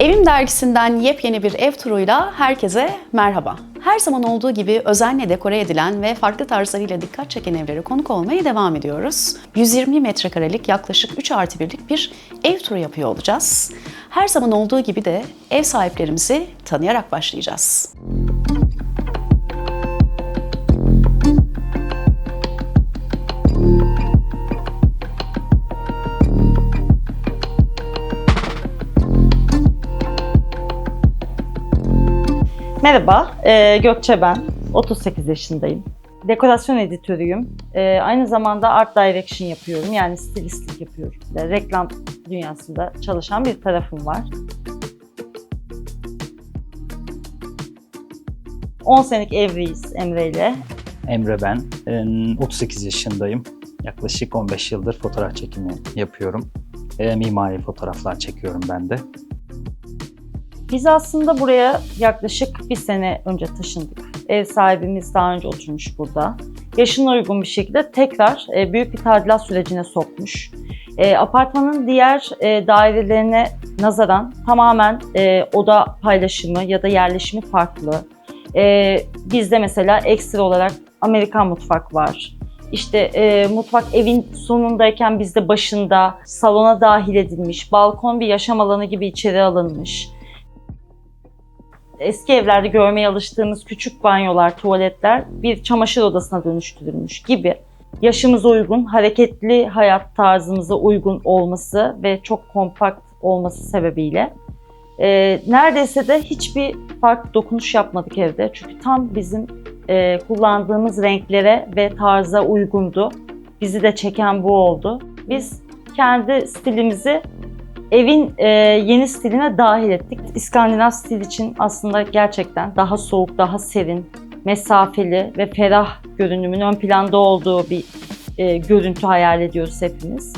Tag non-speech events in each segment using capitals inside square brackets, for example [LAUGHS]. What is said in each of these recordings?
Evim dergisinden yepyeni bir ev turuyla herkese merhaba. Her zaman olduğu gibi özenle dekore edilen ve farklı tarzlarıyla dikkat çeken evlere konuk olmaya devam ediyoruz. 120 metrekarelik yaklaşık 3 artı birlik bir ev turu yapıyor olacağız. Her zaman olduğu gibi de ev sahiplerimizi tanıyarak başlayacağız. Merhaba, e, Gökçe ben. 38 yaşındayım. Dekorasyon editörüyüm. E, aynı zamanda art direction yapıyorum. Yani stilistlik yapıyorum. E, reklam dünyasında çalışan bir tarafım var. 10 senelik evliyiz Emre ile. Emre ben. Ee, 38 yaşındayım. Yaklaşık 15 yıldır fotoğraf çekimi yapıyorum. Ee, Mimari fotoğraflar çekiyorum ben de. Biz aslında buraya yaklaşık bir sene önce taşındık. Ev sahibimiz daha önce oturmuş burada. Yaşına uygun bir şekilde tekrar e, büyük bir tadilat sürecine sokmuş. E, apartmanın diğer e, dairelerine nazaran tamamen oda paylaşımı ya da yerleşimi farklı. Bizde mesela ekstra olarak Amerikan mutfak var. İşte e, mutfak evin sonundayken bizde başında salona dahil edilmiş, balkon bir yaşam alanı gibi içeri alınmış eski evlerde görmeye alıştığımız küçük banyolar, tuvaletler bir çamaşır odasına dönüştürülmüş gibi yaşımıza uygun, hareketli hayat tarzımıza uygun olması ve çok kompakt olması sebebiyle e, neredeyse de hiçbir farklı dokunuş yapmadık evde. Çünkü tam bizim e, kullandığımız renklere ve tarza uygundu. Bizi de çeken bu oldu. Biz kendi stilimizi evin e, yeni stiline dahil ettik. İskandinav stil için aslında gerçekten daha soğuk, daha serin, mesafeli ve ferah görünümün ön planda olduğu bir e, görüntü hayal ediyoruz hepimiz.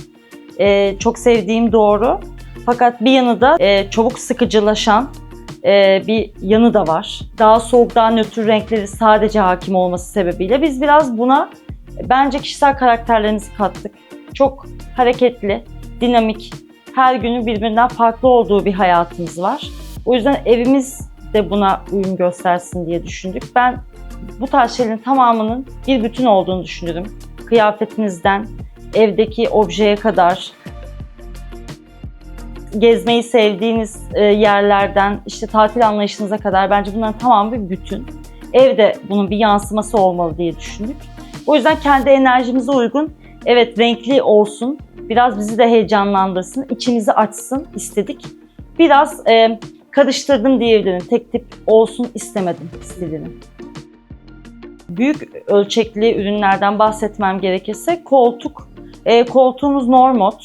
E, çok sevdiğim doğru. Fakat bir yanı da e, çabuk sıkıcılaşan e, bir yanı da var. Daha soğuk, daha nötr renkleri sadece hakim olması sebebiyle biz biraz buna bence kişisel karakterlerimizi kattık. Çok hareketli, dinamik, her günü birbirinden farklı olduğu bir hayatımız var. O yüzden evimiz de buna uyum göstersin diye düşündük. Ben bu tarz şeylerin tamamının bir bütün olduğunu düşünürüm. Kıyafetinizden, evdeki objeye kadar, gezmeyi sevdiğiniz e, yerlerden, işte tatil anlayışınıza kadar bence bunların tamamı bir bütün. Evde bunun bir yansıması olmalı diye düşündük. O yüzden kendi enerjimize uygun, evet renkli olsun, biraz bizi de heyecanlandırsın, içimizi açsın istedik. Biraz e, karıştırdım diyebilirim. Tek tip olsun istemedim stilini. Büyük ölçekli ürünlerden bahsetmem gerekirse koltuk. E, koltuğumuz Normod.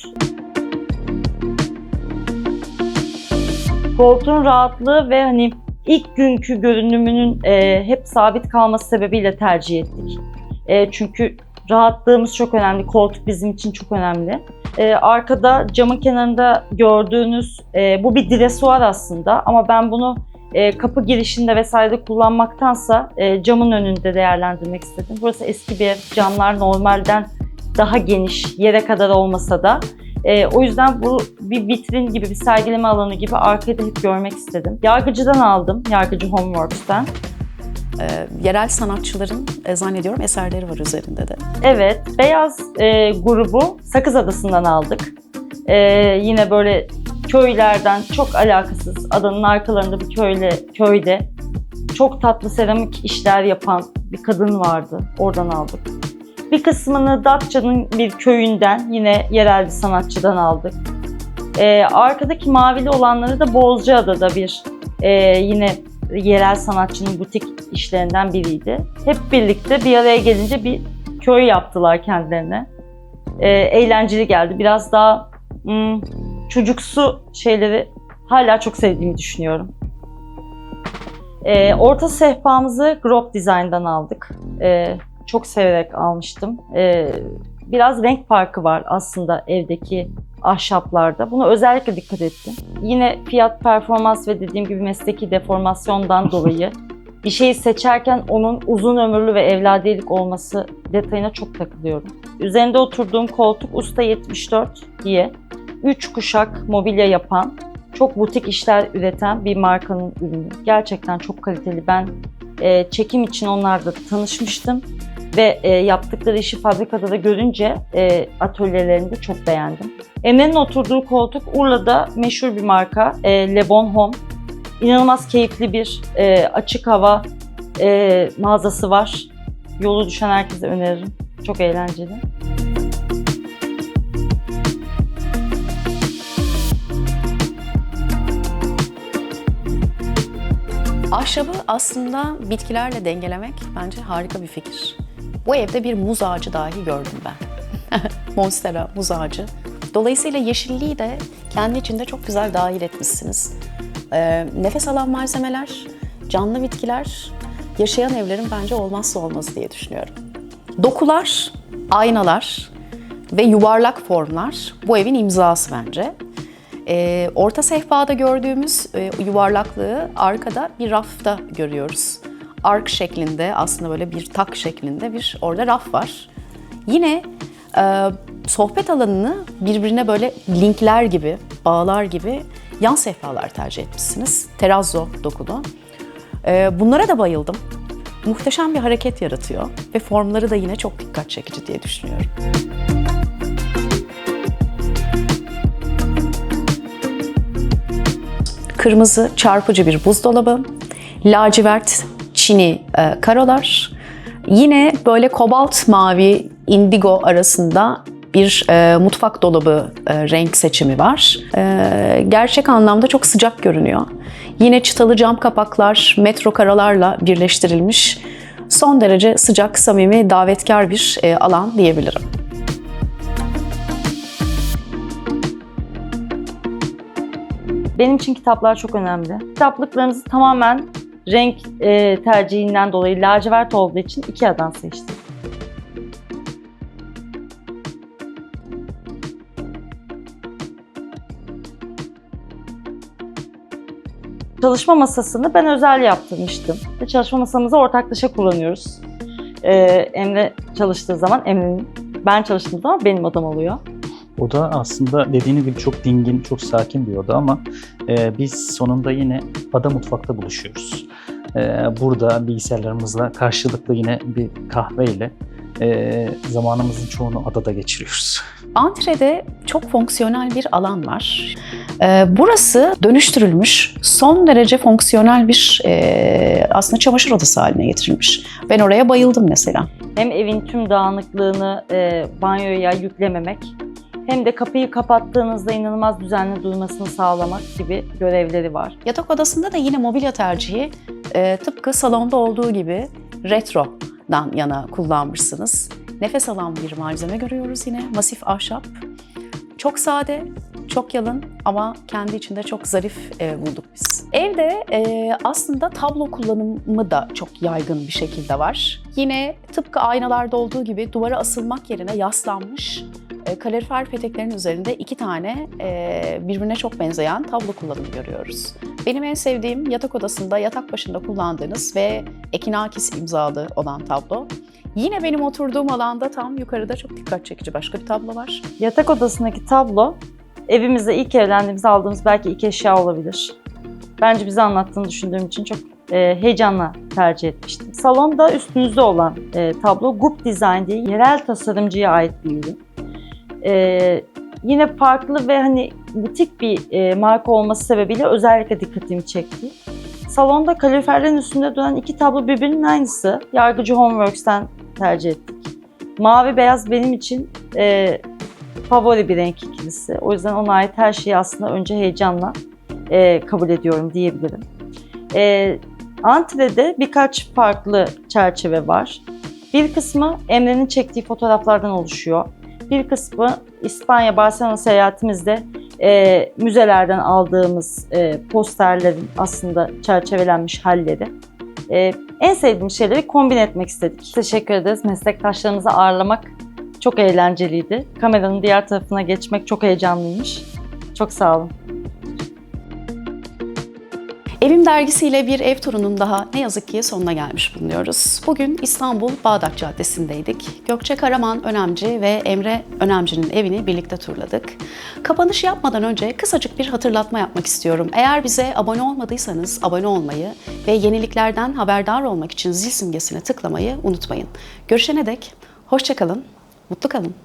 Koltuğun rahatlığı ve hani ilk günkü görünümünün e, hep sabit kalması sebebiyle tercih ettik. E, çünkü rahatlığımız çok önemli. Koltuk bizim için çok önemli. Ee, arkada camın kenarında gördüğünüz e, bu bir dresuar aslında ama ben bunu e, kapı girişinde vesaire kullanmaktansa e, camın önünde değerlendirmek istedim. Burası eski bir ev. Camlar normalden daha geniş, yere kadar olmasa da. E, o yüzden bu bir vitrin gibi, bir sergileme alanı gibi arkayı da hep görmek istedim. Yargıcı'dan aldım, Yargıcı Homeworks'ten. Ee, yerel sanatçıların e, zannediyorum eserleri var üzerinde de. Evet, Beyaz e, grubu Sakız Adası'ndan aldık. E, yine böyle köylerden çok alakasız adanın arkalarında bir köyle, köyde çok tatlı seramik işler yapan bir kadın vardı. Oradan aldık. Bir kısmını Datça'nın bir köyünden yine yerel bir sanatçıdan aldık. E, arkadaki mavili olanları da Bozcaada'da bir e, yine yerel sanatçının butik işlerinden biriydi. Hep birlikte bir araya gelince bir köy yaptılar kendilerine. E, eğlenceli geldi. Biraz daha hmm, çocuksu şeyleri hala çok sevdiğimi düşünüyorum. E, orta sehpamızı Grop Design'dan aldık. E, çok severek almıştım. E, biraz renk farkı var aslında evdeki ahşaplarda. Buna özellikle dikkat ettim. Yine fiyat performans ve dediğim gibi mesleki deformasyondan [LAUGHS] dolayı bir şeyi seçerken onun uzun ömürlü ve evladiyelik olması detayına çok takılıyorum. Üzerinde oturduğum koltuk Usta 74 diye 3 kuşak mobilya yapan çok butik işler üreten bir markanın ürünü. Gerçekten çok kaliteli. Ben e, çekim için onlarla tanışmıştım ve e, yaptıkları işi fabrikada da görünce e, atölyelerinde çok beğendim. Emre'nin oturduğu koltuk Urla'da meşhur bir marka e, Le Bon Home. İnanılmaz keyifli bir e, açık hava e, mağazası var. Yolu düşen herkese öneririm. Çok eğlenceli. Ahşabı aslında bitkilerle dengelemek bence harika bir fikir. Bu evde bir muz ağacı dahi gördüm ben. [LAUGHS] Monstera muz ağacı. Dolayısıyla yeşilliği de kendi içinde çok güzel dahil etmişsiniz. Ee, nefes alan malzemeler, canlı bitkiler yaşayan evlerin bence olmazsa olmazı diye düşünüyorum. Dokular, aynalar ve yuvarlak formlar bu evin imzası bence. Ee, orta sehpada gördüğümüz e, yuvarlaklığı arkada bir rafta görüyoruz. Ark şeklinde aslında böyle bir tak şeklinde bir orada raf var. Yine e, sohbet alanını birbirine böyle linkler gibi, bağlar gibi yan sehpalar tercih etmişsiniz. Terazzo dokulu. E, bunlara da bayıldım. Muhteşem bir hareket yaratıyor ve formları da yine çok dikkat çekici diye düşünüyorum. Kırmızı çarpıcı bir buzdolabı, lacivert çini e, karolar, yine böyle kobalt mavi indigo arasında bir e, mutfak dolabı e, renk seçimi var. E, gerçek anlamda çok sıcak görünüyor. Yine çıtalı cam kapaklar metro karalarla birleştirilmiş son derece sıcak, samimi, davetkar bir e, alan diyebilirim. Benim için kitaplar çok önemli. Kitaplıklarımızı tamamen renk e, tercihinden dolayı lacivert olduğu için Ikea'dan seçtim. Çalışma masasını ben özel yaptırmıştım. Ve çalışma masamızı ortaklaşa kullanıyoruz. Ee, Emre çalıştığı zaman Emre'nin, ben çalıştığım zaman benim odam oluyor. Oda aslında dediğiniz gibi çok dingin, çok sakin bir oda ama e, biz sonunda yine ada mutfakta buluşuyoruz. E, burada bilgisayarlarımızla karşılıklı yine bir kahveyle e, zamanımızın çoğunu adada geçiriyoruz. Antrede çok fonksiyonel bir alan var. Ee, Burası dönüştürülmüş, son derece fonksiyonel bir e, aslında çamaşır odası haline getirilmiş. Ben oraya bayıldım mesela. hem evin tüm dağınıklığını e, banyoya yüklememek hem de kapıyı kapattığınızda inanılmaz düzenli durmasını sağlamak gibi görevleri var. Yatak odasında da yine mobilya tercihi e, tıpkı salonda olduğu gibi retrodan yana kullanmışsınız. Nefes alan bir malzeme görüyoruz yine. Masif ahşap. Çok sade, çok yalın ama kendi içinde çok zarif e, bulduk biz. Evde e, aslında tablo kullanımı da çok yaygın bir şekilde var. Yine tıpkı aynalarda olduğu gibi duvara asılmak yerine yaslanmış e, kalorifer peteklerin üzerinde iki tane e, birbirine çok benzeyen tablo kullanımı görüyoruz. Benim en sevdiğim yatak odasında yatak başında kullandığınız ve Ekinakis imzalı olan tablo. Yine benim oturduğum alanda tam yukarıda çok dikkat çekici başka bir tablo var. Yatak odasındaki tablo evimizde ilk evlendiğimizde aldığımız belki ilk eşya olabilir. Bence bize anlattığını düşündüğüm için çok e, heyecanla tercih etmiştim. Salonda üstünüzde olan e, tablo Goop Design diye yerel tasarımcıya ait bir ürün. E, yine farklı ve hani butik bir e, marka olması sebebiyle özellikle dikkatimi çekti. Salonda kaloriferlerin üstünde duran iki tablo birbirinin aynısı. Yargıcı Homeworks'ten tercih ettik. Mavi beyaz benim için e, favori bir renk ikilisi. O yüzden ona ait her şeyi aslında önce heyecanla e, kabul ediyorum diyebilirim. E, Antre'de birkaç farklı çerçeve var. Bir kısmı Emre'nin çektiği fotoğraflardan oluşuyor. Bir kısmı İspanya, Barcelona seyahatimizde e, müzelerden aldığımız e, posterlerin aslında çerçevelenmiş halleri. E, en sevdiğim şeyleri kombin etmek istedik. Teşekkür ederiz. Meslektaşlarımızı ağırlamak çok eğlenceliydi. Kameranın diğer tarafına geçmek çok heyecanlıymış. Çok sağ olun. Evim dergisiyle bir ev turunun daha ne yazık ki sonuna gelmiş bulunuyoruz. Bugün İstanbul Bağdat Caddesi'ndeydik. Gökçe Karaman Önemci ve Emre Önemci'nin evini birlikte turladık. Kapanış yapmadan önce kısacık bir hatırlatma yapmak istiyorum. Eğer bize abone olmadıysanız abone olmayı ve yeniliklerden haberdar olmak için zil simgesine tıklamayı unutmayın. Görüşene dek hoşçakalın, mutlu kalın.